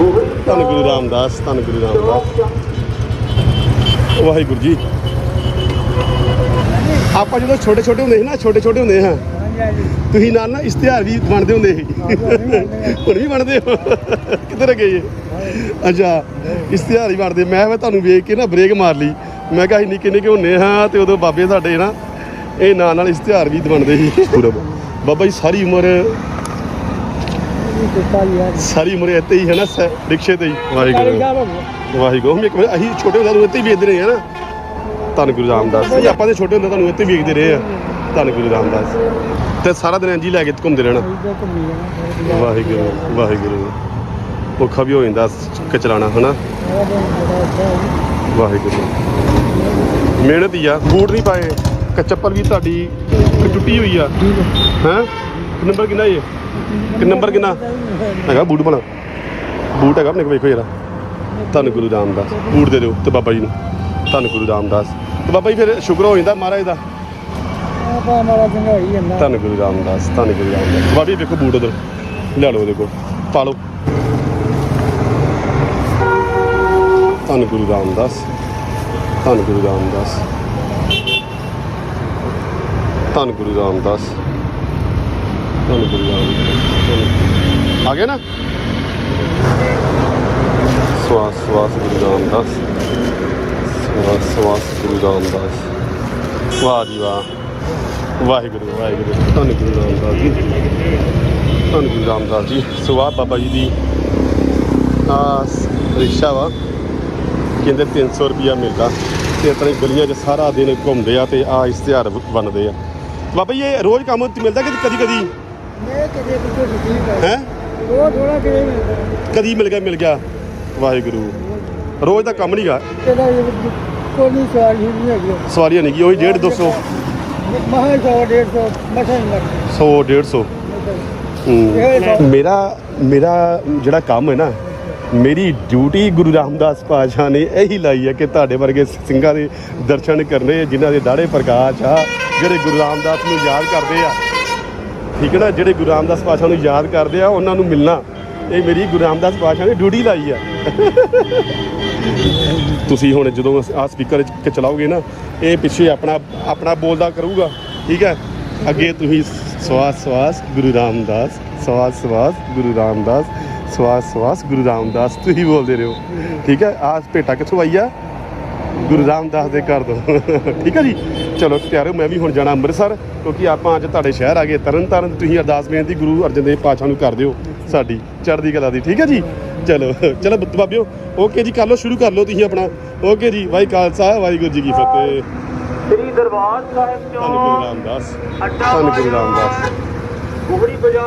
ਧੰਨ ਗੁਰੂ ਰਾਮਦਾਸ ਧੰਨ ਗੁਰੂ ਰਾਮਦਾਸ। ਵਾਹਿਗੁਰੂ ਜੀ। ਆਪਾਂ ਜਦੋਂ ਛੋਟੇ ਛੋਟੇ ਹੁੰਦੇ ਸੀ ਨਾ ਛੋਟੇ ਛੋਟੇ ਹੁੰਦੇ ਹਾਂ। ਤੁਸੀਂ ਨਾਲ ਨਾ ਇਸ਼ਤਿਹਾਰ ਵੀ ਬਣਦੇ ਹੁੰਦੇ ਸੀ। ਹੁਣ ਵੀ ਬਣਦੇ ਹੋ। ਕਿੱਧਰ ਗਏ? ਜੀ ਅੱਛਾ ਇਸ਼ਤਿਹਾਰ ਹੀ ਬਣਦੇ। ਮੈਂ ਵਾ ਤੁਹਾਨੂੰ ਵੇਖ ਕੇ ਨਾ ਬ੍ਰੇਕ ਮਾਰ ਲਈ। ਮੈਂ ਕਿਹਾ ਅਸੀਂ ਨਿੱਕੇ ਨਿੱਕੇ ਹੁੰਦੇ ਹਾਂ ਤੇ ਉਦੋਂ ਬਾਬੇ ਸਾਡੇ ਨਾ ਇਹ ਨਾਲ ਨਾਲ ਇਸ਼ਤਿਹਾਰ ਵੀ ਬਣਦੇ ਸੀ। ਪੂਰਾ ਬਾਬਾ ਜੀ ਸਾਰੀ ਉਮਰ ਸਾਰੀ ਉਮਰ ਇੱਥੇ ਹੀ ਹੈ ਨਾ ਸ- ਰਿਕਸ਼ੇ ਤੇ ਹੀ। ਵਾਹਿਗੁਰੂ। ਵਾਹਿਗੁਰੂ। ਹੁਣ ਇੱਕ ਵਾਰ ਅਸੀਂ ਛੋਟੇ ਹੁੰਦੇ ਨੂੰ ਇੱਥੇ ਹੀ ਵੇਚਦੇ ਰਹੇ ਹਾਂ ਨਾ। ਧੰਨ ਗੁਰੂ ਰਾਮਦਾਸ ਜੀ। ਆਪਾਂ ਦੇ ਛੋਟੇ ਹੁੰਦੇ ਤੁਹਾਨੂੰ ਇੱਥੇ ਵੇਚਦੇ ਰਹੇ ਆ ਧੰਨ ਗੁਰੂ ਰਾਮਦਾਸ ਤੇ ਸਾਰਾ ਦਿਨ ਇੰਝ ਹੀ ਲੈ ਕੇ ਘੁੰਮਦੇ ਰਹਿਣਾ। ਵਾਹਿਗੁਰੂ ਵਾਹਿਗੁਰੂ। ਔਖਾ ਵੀ ਹੋ ਜਾਂਦਾ ਕ ਚਲਾਣਾ ਹਨਾ? ਵਾਹਿਗੁਰੂ। ਮਿਹਨਤ ਹੀ ਆ। ਬੂਟ ਨਹੀਂ ਪਾਏ। ਕ ਚੱਪਲ ਵੀ ਤੁਹਾਡੀ ਕ ਟੁੱਟੀ ਹੋਈ ਆ। ਹੈ? ਨੰਬਰ ਕਿੰਨਾ ਇਹ ਕਿ ਨੰਬਰ ਕਿੰਨਾ? ਹੈਗਾ ਬੂਟ ਭਲਾ ਬੂਟ ਹੈਗਾ ਆਪਣੇ ਕੋਲ, ਵੇਖੋ ਜਰਾ। ਧੰਨ ਗੁਰੂ ਰਾਮਦਾਸ। ਬੂਟ ਦੇ ਦਿਓ ਤੇ ਬਾਬਾ ਜੀ ਨੂੰ। ਧੰਨ ਗੁਰੂ ਰਾਮਦਾਸ। ਤੇ ਬਾਬਾ ਜੀ ਫਿਰ ਸ਼ੁਕਰ ਹੋ ਜਾਂਦਾ ਮਹਾਰਾਜ ਦਾ। ਧੰਨ ਗੁਰੂ ਰਾਮਦਾਸ, ਧੰਨ ਗੁਰੂ ਰਾਮਦਾਸ। ਬਾਬਾ ਜੀ ਵੇਖੋ ਬੂਟ ਉਧਰ। ਲੈ ਲਓ ਉਹਦੇ ਕੋਲ। ਪਾ ਲਓ। ਧੰਨ ਗੁਰੂ ਰਾਮਦਾਸ। ਧੰਨ ਗੁਰੂ ਰਾਮਦਾਸ। ਧੰਨ ਗੁਰੂ ਰਾਮਦਾਸ। ਆ ਗਿਆ ਨਾ? ਸਵਾਸ ਸਵਾਸ ਗੁਰੂ ਰਾਮਦਾਸ। ਸਵਾਸ ਸਵਾਸ ਗੁਰੂ ਰਾਮਦਾਸ। ਵਾਹ ਜੀ ਵਾਹ। ਵਾਹਿਗੁਰੂ ਵਾਹਿਗੁਰੂ। ਧੰਨ ਗੁਰੂ ਰਾਮਦਾਸ ਜੀ। ਧੰਨ ਗੁਰੂ ਰਾਮਦਾਸ ਜੀ। ਸਵਾਹ ਬਾਬਾ ਜੀ ਦੀ ਆ ਰਿਕਸ਼ਾ ਵਾ। ਕਹਿੰਦੇ 300 ਰੁਪਿਆ ਮਿਲਦਾ ਤੇ ਹੀ ਗਲੀਆਂ 'ਚ ਸਾਰਾ ਦਿਨ ਘੁੰਮਦੇ ਆ ਤੇ ਆ ਇਸ਼ਤਿਹਾਰ ਬਣਦੇ ਆ। ਬਾਬਾ ਜੀ ਇਹ ਰੋਜ਼ ਕੰਮ ਮਿਲਦਾ ਕਿ ਕਦੀ ਕਦੀ ਹੈ? ਕਦੀ ਮਿਲ ਗਿਆ ਮਿਲ ਗਿਆ। ਵਾਹਿਗੁਰੂ। ਰੋਜ਼ ਦਾ ਕੰਮ ਨਹੀਂਗਾ ਕੋਈ ਸਵਾਲ ਹੀ ਨਹੀਂ ਹੈਗੀ। ਸਵਾਰੀਆਂ ਨਹੀਂ ਗਈ ਉਹੀ 1.5 200 ਮਹਾਂ 100 150 ਮਸਾਂ ਹੀ ਲੱਗ 100 150 ਹੂੰ। ਮੇਰਾ ਮੇਰਾ ਜਿਹੜਾ ਕੰਮ ਹੈ ਨਾ ਮੇਰੀ ਡਿਊਟੀ ਗੁਰੂ ਰਾਮਦਾਸ ਪਾਤਸ਼ਾਹ ਨੇ ਇਹੀ ਲਾਈ ਹੈ ਕਿ ਤੁਹਾਡੇ ਵਰਗੇ ਸਿੰਘਾਂ ਦੇ ਦਰਸ਼ਨ ਕਰਨੇ ਜਿਨ੍ਹਾਂ ਦੇ ਦਾੜੇ ਪ੍ਰਕਾਸ਼ ਆ ਜਿਹੜੇ ਗੁਰੂ ਰਾਮਦਾਸ ਨੂੰ ਯਾਦ ਕਰਦੇ ਆ। ਠੀਕ ਹੈ ਨਾ? ਜਿਹੜੇ ਗੁਰੂ ਰਾਮਦਾਸ ਪਾਤਸ਼ਾਹ ਨੂੰ ਯਾਦ ਕਰਦੇ ਆ, ਉਹਨਾਂ ਨੂੰ ਮਿਲਣਾ। ਇਹ ਮੇਰੀ ਗੁਰੂ ਰਾਮਦਾਸ ਪਾਤਸ਼ਾਹ ਨੇ ਡਿਊਟੀ ਲਾਈ ਆ। ਤੁਸੀਂ ਹੁਣ ਜਦੋਂ ਆ ਸਪੀਕਰ ਚਲਾਓਗੇ ਨਾ, ਇਹ ਪਿੱਛੇ ਆਪਣਾ ਆਪਣਾ ਬੋਲਦਾ ਕਰੂਗਾ। ਠੀਕ ਹੈ? ਅੱਗੇ ਤੁਸੀਂ ਸਵਾਸ ਸਵਾਸ, ਗੁਰੂ ਰਾਮਦਾਸ, ਸਵਾਸ ਸਵਾਸ, ਗੁਰੂ ਰਾਮਦਾਸ, ਸਵਾਸ ਸਵਾਸ, ਗੁਰੂ ਰਾਮਦਾਸ, ਤੁਸੀਂ ਬੋਲਦੇ ਰਹੋ। ਠੀਕ ਹੈ? ਆਹ ਭੇਟਾ ਕਿੱਥੋਂ ਆਈ ਆ? ਗੁਰੂ ਰਾਮਦਾਸ ਦੇ ਘਰ ਤੋਂ। ਠੀਕ ਹੈ ਜੀ? ਚਲੋ ਪਿਆਰੋ ਮੈਂ ਵੀ ਹੁਣ ਜਾਣਾ ਅੰਮ੍ਰਿਤਸਰ ਕਿਉਂਕਿ ਆਪਾਂ ਅੱਜ ਤੁਹਾਡੇ ਸ਼ਹਿਰ ਆ ਗਏ। ਤਰਨ ਤਾਰਨ ਤੁਸੀਂ ਅਰਦਾਸ ਬੇਨਤੀ ਗੁਰੂ ਅਰਜਨ ਦੇਵ ਪਾਤਸ਼ਾਹ ਨੂੰ ਕਰ ਦਿਓ ਸਾਡੀ ਚੜ੍ਹਦੀ ਕਲਾ ਦੀ। ਠੀਕ ਹੈ ਜੀ? ਚਲੋ ਚਲੋ ਬੱਤ ਬਾਬਿਓ ਓਕੇ ਜੀ ਕਰ ਲਓ ਸ਼ੁਰੂ ਕਰ ਲਓ ਤੁਸੀਂ ਆਪਣਾ। ਓਕੇ ਜੀ ਵਾਹਿ ਖਾਲਸਾ ਵਾਹਿਗੁਰੂ ਜੀ ਕੀ ਫਤਿਹ। ਸ੍ਰੀ ਦਰਬਾਰ ਸਾਹਿਬ ਧੰਨ ਗੁਰੂ ਚੋਂ ਰਾਮਦਾਸ। ਅੱਡਾ ਧੰਨ ਗੁਰੂ ਰਾਮਦਾਸ। ਗੁਹੜੀ ਬਾਜ਼ਾਰ